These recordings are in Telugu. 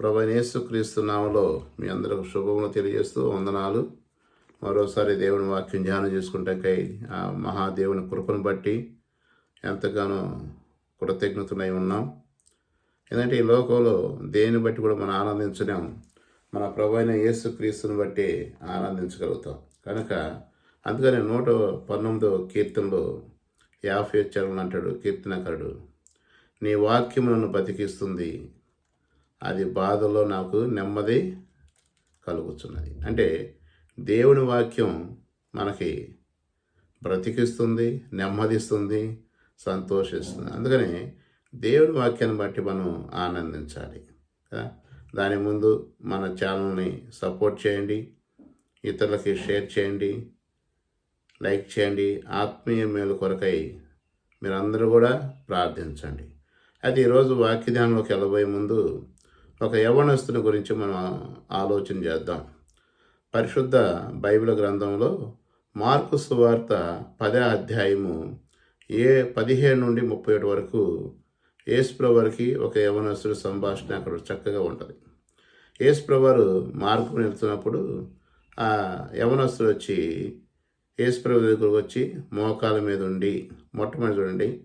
ప్రభనేసు క్రీస్తు నామలో మీ అందరికి శుభములు తెలియజేస్తూ వందనాలు. మరోసారి దేవుని వాక్యం ధ్యానం చేసుకుంటాకై ఆ మహాదేవుని కృపను బట్టి ఎంతగానో కృతజ్ఞతలై ఉన్నాం. ఎందుకంటే ఈ లోకంలో దేని బట్టి కూడా మనం ఆనందించలేం. మన ప్రభు అయిన యేసు క్రీస్తుని బట్టి ఆనందించగలుగుతాం. కనుక అందుకని నూట పంతొమ్మిదో కీర్తనలో యాభై చరణం అంటాడు కీర్తనకారుడు నీ వాక్యం నన్ను బతికిస్తుంది అది బాధలో నాకు నెమ్మది కలుగుతున్నది అంటే దేవుని వాక్యం మనకి బ్రతికిస్తుంది నెమ్మదిస్తుంది సంతోషిస్తుంది. అందుకని దేవుని వాక్యాన్ని బట్టి మనం ఆనందించాలి కదా? దాని ముందు మన ఛానల్ని సపోర్ట్ చేయండి ఇతరులకి షేర్ చేయండి లైక్ చేయండి ఆత్మీయ మేలు కొరకై మీరందరూ కూడా ప్రార్థించండి. అయితే ఈరోజు వాక్యధ్యానంలోకి వెళ్ళబోయే ముందు ఒక యవనస్తుని గురించి మనం ఆలోచన చేద్దాం. పరిశుద్ధ బైబిల్ గ్రంథంలో మార్కు సువార్త పదే అధ్యాయము ఏ పదిహేడు నుండి ముప్పై ఏడు వరకు యేసుప్రవరికి ఒక యవనస్తుడి సంభాషణ అక్కడ చక్కగా ఉంటుంది. యేసుప్రవారు మార్కు వెళ్తున్నప్పుడు ఆ యవనస్తుడు వచ్చి యేసుప్రభు దగ్గరకు వచ్చి మోకాల మీద ఉండి మొట్టమొదటి చూడండి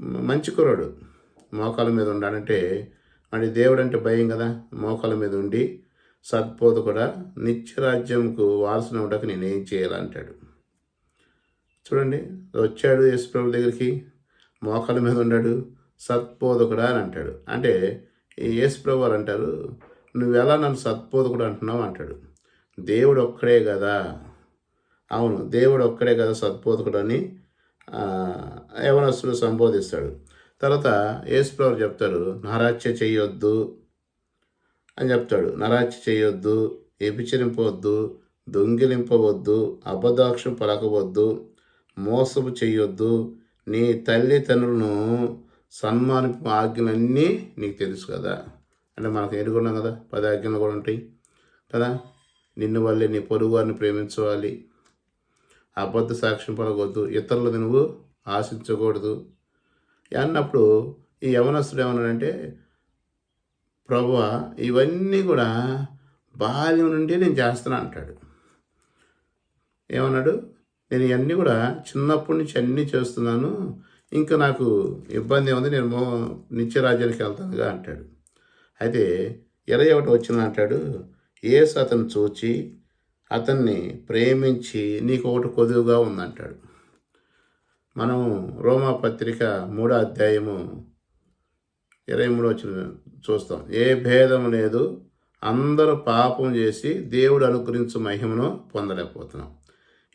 మంచి కుర్రాడు. మోకాల మీద ఉండాలంటే మరి దేవుడు అంటే భయం కదా? మోకాల మీద ఉండి సత్పోత కూడా నిత్యరాజ్యంకు వారసున ఉండక నేనేం చేయాలంటాడు చూడండి వచ్చాడు యేసుప్రభు దగ్గరికి మోకాల మీద ఉన్నాడు సత్పోదకుడా అని అంటాడు. అంటే యేసుప్రభు వారు అంటారు నువ్వెలా నన్ను సత్పోదకుడు అంటున్నావు? అంటాడు. దేవుడు ఒక్కడే కదా. అవును దేవుడు ఒక్కడే కదా సత్పోదకుడు అని యవనస్తుడు సంబోధిస్తాడు. తర్వాత యేసుప్రభు చెప్తాడు నరాచ్య చేయొద్దు అని చెప్తాడు. నరాచ్య చేయొద్దు ఎపిచరింపవద్దు దొంగిలింపవద్దు అబద్ధాక్షం పలకవద్దు మోసపు చేయొద్దు నీ తల్లిదండ్రులను సన్మానింపు ఆజ్ఞలన్నీ నీకు తెలుసు కదా అంటే మనకు ఎరుగున్నాం కదా పది ఆజ్ఞలు కూడా ఉంటాయి కదా. నిన్ను వల్లే నీ పొరుగు వారిని ప్రేమించుకోవాలి అబద్ధ సాక్ష్యం పలకొద్దు ఇతరులను నువ్వు ఆశించకూడదు అన్నప్పుడు ఈ యవనస్తుడు ఏమన్నాడంటే ప్రభు ఇవన్నీ కూడా బాల్యం నుండి నేను చేస్తున్నా అంటాడు. ఏమన్నాడు? నేను ఇవన్నీ కూడా చిన్నప్పటి నుంచి అన్నీ చేస్తున్నాను. ఇంకా నాకు ఇబ్బంది ఉంది నేను మో నిత్యరాజ్యానికి వెళ్తానుగా అంటాడు. అయితే ఇరవై ఒకటి వచ్చిన అంటాడు ఏసు అతను చూచి అతన్ని ప్రేమించి నీకు ఒకటి కొదువుగా ఉందంటాడు. మనము రోమా పత్రిక మూడో అధ్యాయము ఇరవై మూడు వచ్చిన చూస్తాం. ఏ భేదం లేదు అందరూ పాపం చేసి దేవుడు అనుగ్రహించు మహిమను పొందలేకపోతున్నాం.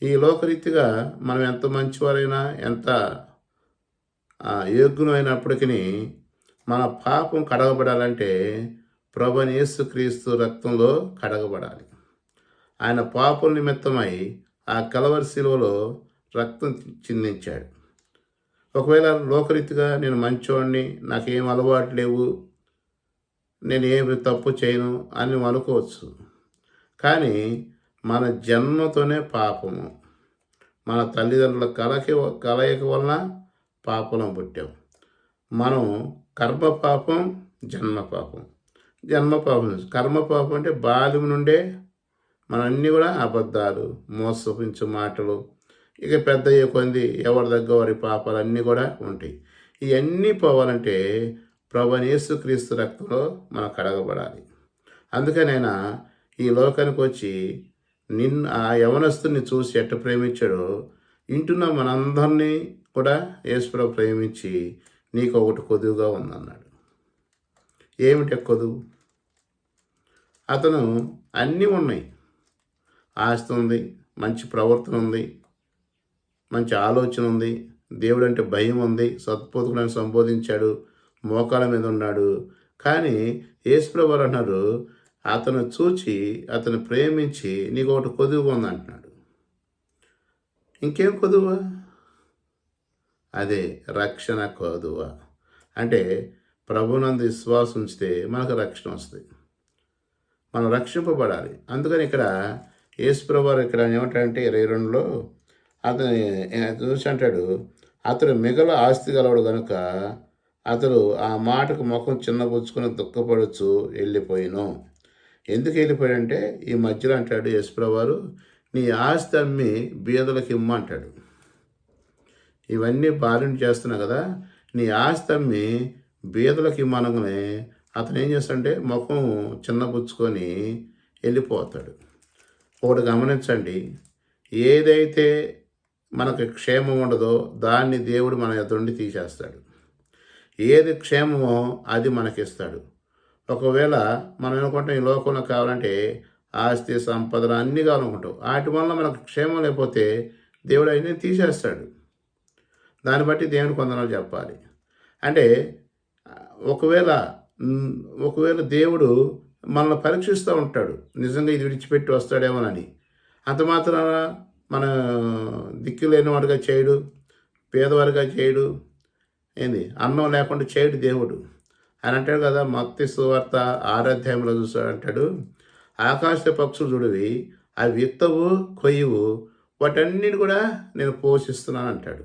ఈ లోకరీతిగా మనం ఎంత మంచివారైనా ఎంత యోగ్యునైనప్పటికీ మన పాపం కడగబడాలంటే ప్రభనేసు క్రీస్తు రక్తంలో కడగబడాలి. ఆయన పాపం నిమిత్తమై ఆ కలవరి శిలువలో రక్తం చిందించాడు. ఒకవేళ లోకరీతిగా నేను మంచోడిని నాకేం అలవాటు లేవు నేను ఏమి తప్పు చేయను అని అనుకోవచ్చు. కానీ మన జన్మతోనే పాపము. మన తల్లిదండ్రుల కలకి కలయిక వలన పాపలం పుట్టాం. మనం కర్మ పాపం జన్మ పాపం. జన్మ పాపం కర్మ పాపం అంటే బాల్యం నుండే మన అన్నీ కూడా అబద్ధాలు మోసపించే మాటలు ఇక పెద్ద కొంది ఎవరి దగ్గర వారి పాపాలు అన్నీ కూడా ఉంటాయి. ఇవన్నీ పోవాలంటే ప్రభనేసు యేసుక్రీస్తు రక్తంలో మనం కడగబడాలి అందుకనైనా ఈ లోకానికి వచ్చి నిన్ను ఆ యవనస్తుని చూసి ఎట్ట ప్రేమించాడో ఇంటున్న మనందరినీ కూడా యేసుప్రభు ప్రేమించి నీకు ఒకటి కొదువుగా ఉందన్నాడు. ఏమిటి కొదువు? అతను అన్నీ ఉన్నాయి. ఆస్తి ఉంది మంచి ప్రవర్తన ఉంది మంచి ఆలోచన ఉంది. దేవుడు అంటే భయం ఉంది. సత్పోతుకులను సంబోధించాడు. మోకాల మీద ఉన్నాడు. కానీ యేసుప్రభు అన్నారు అతను చూచి అతను ప్రేమించి నీకు ఒకటి కొదువుగా ఉంది అంటున్నాడు. ఇంకేం కొదువా? అదే రక్షణ కొదువ. అంటే ప్రభునందు విశ్వాసం ఉంచితే మనకు రక్షణ వస్తుంది. మనం రక్షింపబడాలి. అందుకని ఇక్కడ యేసుప్రభు ఇక్కడ ఏమంటారంటే ఇరవై రెండులో అతను చూసి అంటాడు అతడు మిగల ఆస్తి గలవాడు కనుక అతడు ఆ మాటకు ముఖం చిన్నపుచ్చుకుని దుఃఖపడుచు వెళ్ళిపోయాను. ఎందుకు వెళ్ళిపోయాడంటే? ఈ మధ్యలో అంటాడు యశ్ప్రవారు నీ ఆస్తి అమ్మి బీదలకు ఇమ్మ అంటాడు. ఇవన్నీ బారిన చేస్తున్నా కదా నీ ఆస్తి అమ్మి బీదలకు ఇమ్మనగానే అతను ఏం చేస్తాడంటే ముఖం చిన్నపుచ్చుకొని వెళ్ళిపోతాడు. ఒకటి గమనించండి ఏదైతే మనకు క్షేమం ఉండదో దాన్ని దేవుడు మన ఎదుండి తీసేస్తాడు. ఏది క్షేమమో అది మనకిస్తాడు. ఒకవేళ మనం అనుకుంటాం ఈ లోకంలో కావాలంటే ఆస్తి సంపదలు అన్నీ కావాలనుకుంటాం. వాటి వల్ల మనకు క్షేమం లేకపోతే దేవుడు అవన్నీ తీసేస్తాడు. దాన్ని బట్టి దేవుని కొందనాలు చెప్పాలి. అంటే ఒకవేళ ఒకవేళ దేవుడు మనల్ని పరీక్షిస్తూ ఉంటాడు. నిజంగా ఇది విడిచిపెట్టి వస్తాడేమోనని. అంత మాత్రాన మన దిక్కు లేనివాడుగా చేయడు పేదవారిగా చేయడు ఏంది? అన్నం లేకుండా చేయడు దేవుడు. అని అంటాడు కదా మక్తి సువార్త ఆరాధ్యాయంలో చూస్తాడు అంటాడు ఆకాశ పక్షులు చూడవి అవి విత్తవు కొయ్యవు వాటన్నిటి కూడా నేను పోషిస్తున్నాను అంటాడు.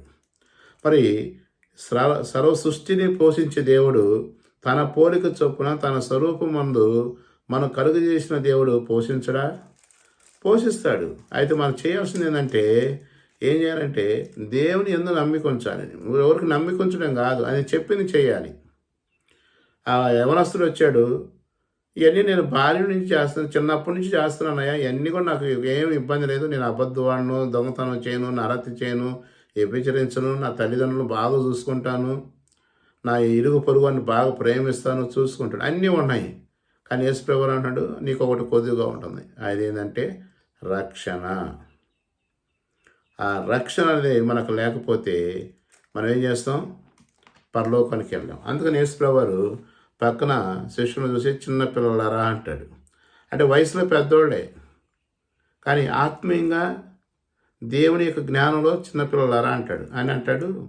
మరి సర్వ సర్వ సృష్టిని పోషించే దేవుడు తన పోలిక చొప్పున తన స్వరూపం మందు మనం కలుగు చేసిన దేవుడు పోషించడా? పోషిస్తాడు. అయితే మనం చేయాల్సింది ఏంటంటే ఏం చేయాలంటే దేవుని ఎందు నమ్మికొంచాలని ఎవరికి నమ్మికొంచడం కాదు అని చెప్పింది చేయాలి. ఆ యవనస్తుడు వచ్చాడు ఇవన్నీ నేను బాల్య నుంచి చేస్తున్నాను చిన్నప్పటి నుంచి చేస్తున్నానయ్యా ఇవన్నీ కూడా నాకు ఏం ఇబ్బంది లేదు. నేను అబద్ధవాడను దొంగతనం చేయను నరతి చేయను వ్యభిచరించను నా తల్లిదండ్రులను బాగా చూసుకుంటాను నా ఇరుగు పొరుగుని బాగా ప్రేమిస్తాను చూసుకుంటాడు. అన్నీ ఉన్నాయి. కానీ యేసు ప్రభు అంటాడు నీకు ఒకటి కొద్దిగా ఉంటుంది. అది ఏంటంటే రక్షణ. ఆ రక్షణ అనేది మనకు లేకపోతే మనం ఏం చేస్తాం? పరలోకానికి వెళ్ళాం. అందుకని యేసు వారు పక్కన శిష్యులను చూసి చిన్నపిల్లలరా అంటాడు. అంటే వయసులో పెద్దోళ్ళే. కానీ ఆత్మీయంగా దేవుని యొక్క జ్ఞానంలో చిన్నపిల్లలారా అంటాడు. ఆయన అంటాడు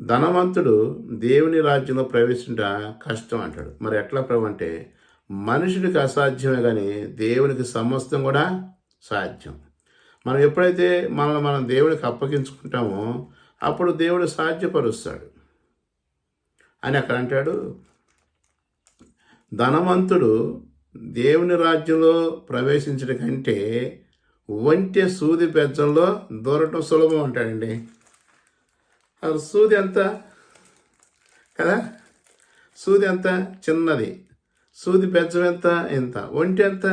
ధనవంతుడు దేవుని రాజ్యంలో ప్రవేశించడం కష్టం అంటాడు. మరి ఎట్లా ప్రభు అంటే మనుషుడికి అసాధ్యమే కానీ దేవునికి సమస్తం కూడా సాధ్యం. మనం ఎప్పుడైతే మనల్ని మనం దేవుడికి అప్పగించుకుంటామో అప్పుడు దేవుడు సాధ్యపరుస్తాడు. అని అక్కడ అంటాడు. ధనవంతుడు దేవుని రాజ్యంలో ప్రవేశించడం కంటే వంటి సూది బెజ్జంలో దూరటం సులభం అంటాడండి. అది సూది ఎంత? కదా? సూది ఎంత? చిన్నది. సూది బెజ్జం ఎంత? ఎంత? ఒంటి ఎంత?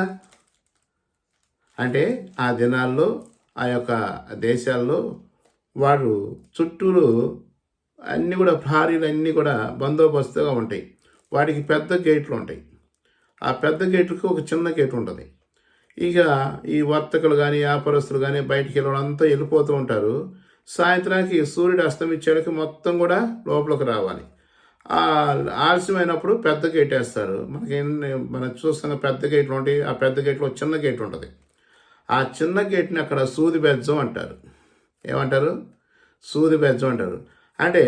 అంటే ఆ దినాల్లో ఆ యొక్క దేశాల్లో వాడు చుట్టూరు అన్నీ కూడా ప్రహారీలు అన్నీ కూడా బందోబస్తుగా ఉంటాయి. వాటికి పెద్ద గేట్లు ఉంటాయి. ఆ పెద్ద గేట్లకు ఒక చిన్న గేట్ ఉంటుంది. ఇక ఈ వర్తకులు కానీ వ్యాపారస్తులు కానీ బయటికి వెళ్ళడంతా వెళ్ళిపోతూ ఉంటారు. సాయంత్రానికి సూర్యుడు అస్తమించేకి మొత్తం కూడా లోపలికి రావాలి. ఆలస్యమైనప్పుడు పెద్ద గేట్ వేస్తారు. మనకి మనం చూస్తున్న పెద్ద గేట్లు ఉంటాయి ఆ పెద్ద గేట్లో చిన్న గేట్ ఉంటుంది. ఆ చిన్న గేట్ని అక్కడ సూది బెజ్జం అంటారు. ఏమంటారు? సూది బెజ్జం అంటారు. అంటే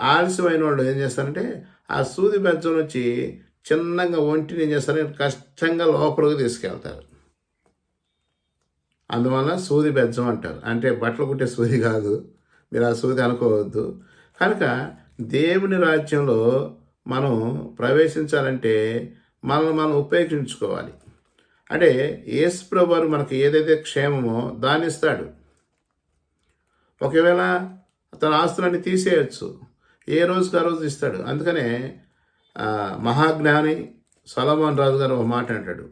ఆలస్యమైన వాళ్ళు ఏం చేస్తారంటే ఆ సూది బెజ్జం వచ్చి చిన్నగా ఒంటిని ఏం చేస్తారంటే కష్టంగా లోపలికి తీసుకెళ్తారు. అందువల్ల సూది బెజ్జం అంటారు. అంటే బట్టలు కుట్టే సూది కాదు. మీరు ఆ సూది అనుకోవద్దు. కనుక దేవుని రాజ్యంలో మనం ప్రవేశించాలంటే మనల్ని మనం ఉపయోగించుకోవాలి అంటే యేసు ప్రభువారు మనకు ఏదైతే క్షేమమో దాన్ని ఇస్తాడు ఒకవేళ తన ఆస్తులన్నీ తీసేయచ్చు. ఏ రోజుకి ఆ రోజు ఇస్తాడు. అందుకనే మహాజ్ఞాని సలమాన్ రాజు గారు ఒక మాట అంటాడు.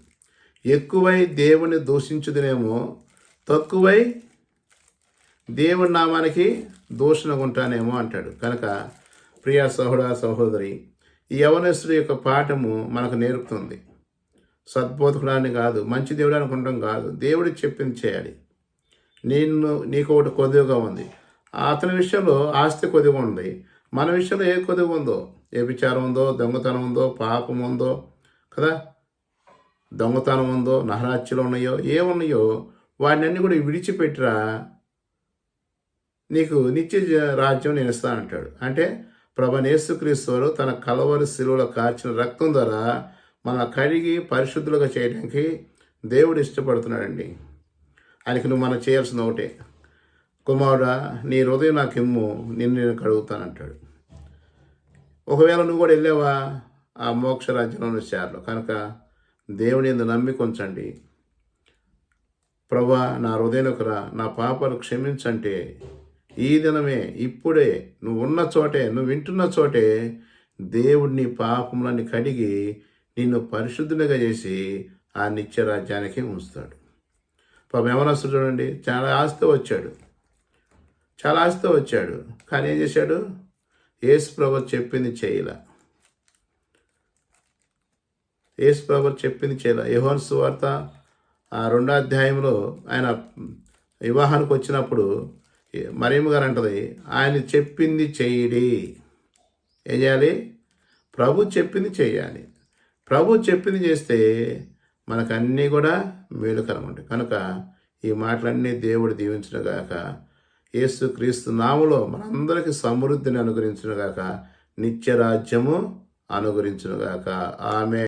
ఎక్కువై దేవుని దూషించుదనేమో తక్కువై దేవుని నామానికి దూషణగుంటానేమో అంటాడు. కనుక ప్రియ సహోడా సహోదరి ఈ యవనస్తుడి యొక్క పాఠము మనకు నేర్పుతుంది. సద్బోధకుడాన్ని కాదు మంచి దేవుడు అనుకుంటాం కాదు దేవుడు చెప్పింది చేయాలి. నేను నీకు ఒకటి కొద్దిగా ఉంది. అతని విషయంలో ఆస్తి కొద్దిగా ఉంది. మన విషయంలో ఏ కొద్దిగా ఉందో? ఏ విచారం ఉందో? దొంగతనం ఉందో? పాపం ఉందో? కదా? దొంగతనం ఉందో? నహరాత్యులు ఉన్నాయో? ఏమున్నాయో? వాటిని కూడా విడిచిపెట్టిరా. నీకు నిత్య రాజ్యం నేను ఇస్తానంటాడు. అంటే ప్రభనేసుక్రీస్తు తన కలవరి శిలువలో కార్చిన రక్తం ద్వారా మన కడిగి పరిశుద్ధులుగా చేయడానికి దేవుడు ఇష్టపడుతున్నాడండి. ఆయనకి నువ్వు మనం చేయాల్సిన ఒకటే. కుమారుడా నీ హృదయం నాకు ఇమ్ము నిన్ను నేను కడుగుతానంటాడు. ఒకవేళ నువ్వు కూడా వెళ్ళావా ఆ మోక్ష రాజ్యంలో చేరలో? కనుక దేవుని ఎందు నమ్మిక ఉంచండి. ప్రభా నా హృదయంలోకి రా నా పాపలు క్షమించంటే ఈ దినమే ఇప్పుడే నువ్వు ఉన్న చోటే నువ్వు వింటున్న చోటే దేవుడిని పాపములని కడిగి నిన్ను పరిశుద్ధునిగా చేసి ఆ నిత్య రాజ్యానికి ఉంచుతాడు. పాపం యవనస్తుడు చూడండి చాలా ఆస్తి వచ్చాడు. చాలా ఆస్తి వచ్చాడు. కానీ ఏం చేశాడు? యేసు ప్రభు చెప్పింది చేయలే. యేసు ప్రభు చెప్పింది చేయలే. యెహోవా సువార్త ఆ రెండో అధ్యాయంలో ఆయన వివాహానికి వచ్చినప్పుడు మరియమ్మ గారు అంటది ఆయన చెప్పింది చేయడి ఏం చేయాలి? ప్రభు చెప్పింది చేయాలి ప్రభు చెప్పింది చేస్తే మనకు అన్నీ కూడా మేలుకరం ఉంటాయి కనుక ఈ మాటలన్నీ దేవుడు దీవించినగాక యేసు క్రీస్తు నాములో మనందరికీ సమృద్ధిని అనుగ్రహించిన నిత్యరాజ్యము నిత్య రాజ్యము ఆమె